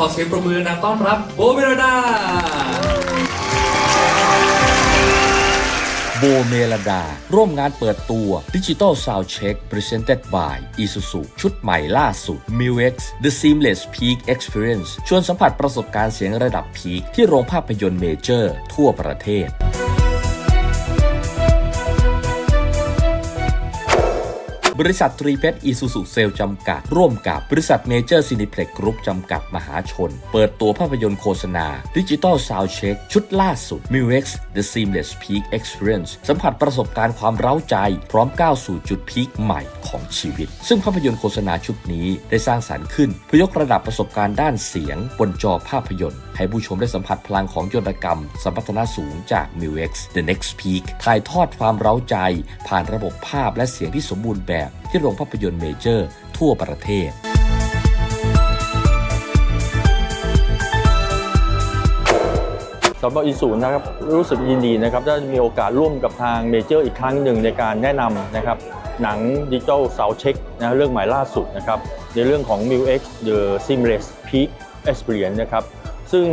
ขอเสียงปรบมือนะต้อนรับโบเมรดา โบเมลดา ร่วมงานเปิดตัว Digital Sound Check Presented by Isuzu ชุดใหม่ล่าสุด m u x The Seamless Peak Experience ชวนสัมผัสประสบการณ์เสียงระดับพีคที่โรงภาพยนตร์เมเจอร์ ทั่วประเทศ บริษัทตรีเพชรอีซูซูเซลจำกัด ร่วมกับบริษัทเมเจอร์ซินิเพล็กกรุ๊ปจำกัดมหาชน เปิดตัวภาพยนตร์โฆษณา ดิจิตอลซาวเช็คชุดล่าสุด m u x The Seamless Peak Experience สัมผัสประสบการณ์ความเร้าใจ พร้อมก้าวสู่จุดพีคใหม่ของชีวิต ซึ่งภาพยนตร์โฆษณาชุดนี้ได้สร้างสรรค์ขึ้นเพื่อยกระดับประสบการณ์ด้านเสียง บนจอภาพยนตร์ ให้ผู้ชมได้สัมผัสพลังของยนตกรรม สัมพัฒนาสูงจาก m u x The Next Peak ถ่ายทอดความเร้าใจ ผ่านระบบภาพและเสียงที่สมบูรณ์แบบที่โรงภาพยนตร์เมเจอร์ ทั่วประเทศ สำหรับอีสูนนะครับรู้สึกยินดีนะครับได้มีโอกาสร่วมกับทางเมเจอร์อีกครั้งหนึ่งในการแนะนำนะครับหนังดิจิทัลเสาเช็คนะเรื่องใหม่ล่าสุดนะครับในเรื่องของ m u x The Seamless Peak Experience นะครับซึ่ง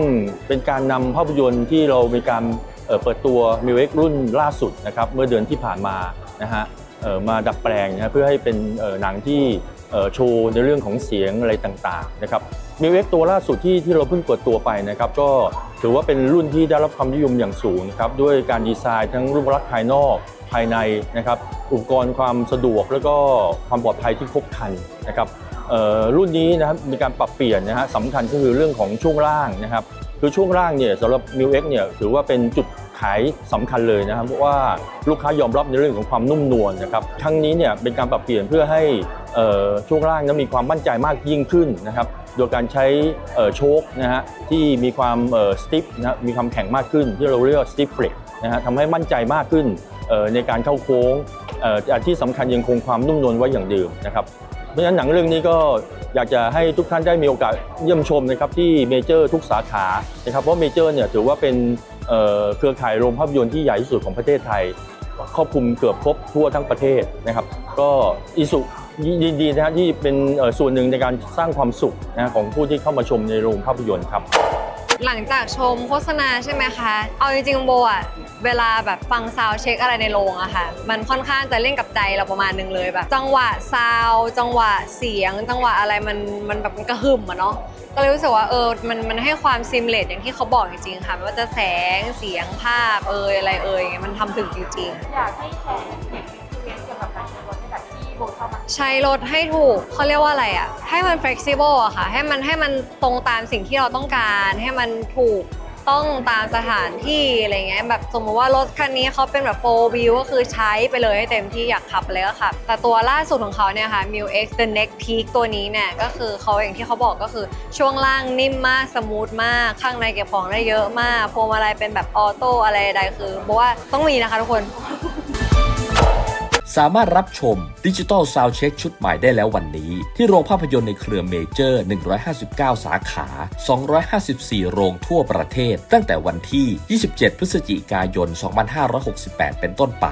เป็นการนำภาพยนตร์ที่เรามีการเเปิดตัว m u x รุ่นล่าสุดนะครับเมื่อเดือนที่ผ่านมานะฮะ มาดัดแปลงนะเพื่อให้เป็นหนังที่โชว์ในเรื่องของเสียงอะไรต่างๆนะครับมิวเอ็กตัวล่าสุดที่ที่เราเพิ่งเปิดตัวไปนะครับก็ถือว่าเป็นรุ่นที่ได้รับความนิยมอย่างสูงนะครับด้วยการดีไซน์ทั้งรูปลักษณ์ภายนอกภายในนะครับอุปกรณ์ความสะดวกแล้วก็ความปลอดภัยที่ครบครันนะครับรุ่นนี้นะครับมีการปรับเปลี่ยนนะฮะสำคัญก็คือเรื่องของช่วงล่างนะครับ คือช่วงล่างเนี่ยสำหรับ m u x เนี่ยถือว่าเป็นจุดขายสำคัญเลยนะครับเพราะว่าลูกค้ายอมรับในเรื่องของความนุ่มนวลนะครับครั้งนี้เนี่ยเป็นการปรับเปลี่ยนเพื่อให้เอ่อช่วงล่างนั้นมีความมั่นใจมากยิ่งขึ้นนะครับโดยการใช้เอ่อโชคนะฮะที่มีความสติฟนะฮะมีความแข็งมากขึ้น ที่เราเรียกว่าสติฟเฟรกนะฮะทำให้มั่นใจมากขึ้นเอ่อในการเข้าโค้งเอ่อแต่ที่สำคัญยังคงความนุ่มนวลไว้อย่างเดิมนะครับ เพราะฉะนั้นหนังเรื่องนี้ก็อยากจะให้ทุกท่านได้มีโอกาสเยี่ยมชมนะครับที่เมเจอร์ทุกสาขานะครับเพราะเมเจอร์เนี่ยถือว่าเป็นเเครือข่ายโรงภาพยนตร์ที่ใหญ่ที่สุดของประเทศไทยครอบคลุมเกือบครบทั่วทั้งประเทศนะครับ ก็อิสุยินดีนะฮะที่เป็นส่วนหนึ่งในการสร้างความสุขนะของผู้ที่เข้ามาชมในโรงภาพยนตร์ครับ หลังจากชมโฆษณาใช่ไหมคะ เอาจริงๆโบอะเวลาแบบฟังซาวเช็คอะไรในโรงอะค่ะ มันค่อนข้างจะเล่นกับใจเราประมาณนึงเลยแบบ จังหวะซาวจังหวะเสียง จังหวะอะไรมันมันแบบมันกระหึ่มอะเนาะก็เลยรู้สึกว่าเออมันมันให้ความซิมเลตอย่างที่เขาบอกจริงๆค่ะไม่ว่าจะแสงเสียงภาพเอยอะไรเอยอย่างเงี้ยมันทำถึงจริงๆ อยากให้แชร์ ในแบบที่โบเข้ามา ใช้รถให้ถูกเขาเรียกว่าอะไรอะ ให้มัน flexible อะค่ะ ให้มันให้มันตรงตามสิ่งที่เราต้องการ ให้มันถูกต้องตามสถานที่อะไรเงี้ยแบบสมมติว่ารถคันนี้เขาเป็นแบบ4 wheel ก็คือใช้ไปเลยให้เต็มที่อยากขับเลยก็ขับ แต่ตัวล่าสุดของเขาเนี่ยค่ะ m u x The Next Peak ตัวนี้เนี่ยก็คือเขาอย่างที่เขาบอกก็คือช่วงล่างนิ่มมาก สมูทมาก ข้างในเก็บของได้เยอะมากพวงมาลัยเป็นแบบออโต้อะไรใดคือบอกว่าต้องมีนะคะทุกคน สามารถรับชมดิจิตอลซาวเช็คชุดใหม่ได้แล้ววันนี้ ที่โรงภาพยนตร์ในเครือเมเจอร์ 159 สาขา 254 โรงทั่วประเทศ ตั้งแต่วันที่ 27 พฤศจิกายน 2568 เป็นต้นไป